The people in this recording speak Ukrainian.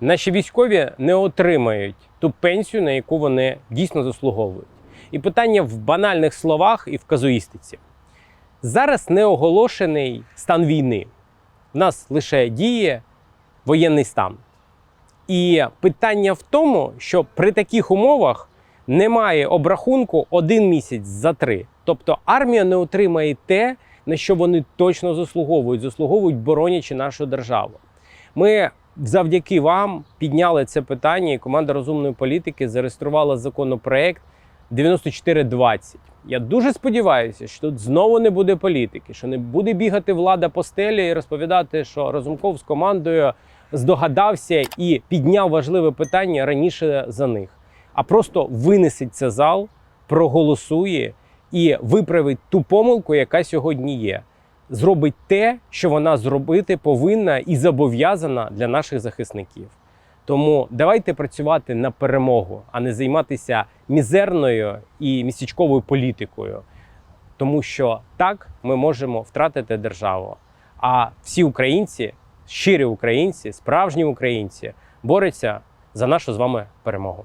Наші військові не отримають ту пенсію, на яку вони дійсно заслуговують. І питання в банальних словах і в казуїстиці. Зараз не оголошений стан війни. В нас лише діє воєнний стан. І питання в тому, що при таких умовах немає обрахунку один місяць за три. Тобто армія не отримає те, на що вони точно заслуговують, заслуговують боронячи нашу державу. Ми завдяки вам підняли це питання, і команда розумної політики зареєструвала законопроект 9420. Я дуже сподіваюся, що тут знову не буде політики, що не буде бігати влада по стелі і розповідати, що Разумков з командою здогадався і підняв важливе питання раніше за них, а просто винесить це зал, проголосує і виправить ту помилку, яка сьогодні є. Зробить те, що вона зробити повинна і зобов'язана для наших захисників. Тому давайте працювати на перемогу, а не займатися мізерною і містечковою політикою. Тому що так ми можемо втратити державу. А всі українці, щирі українці, справжні українці, борються за нашу з вами перемогу.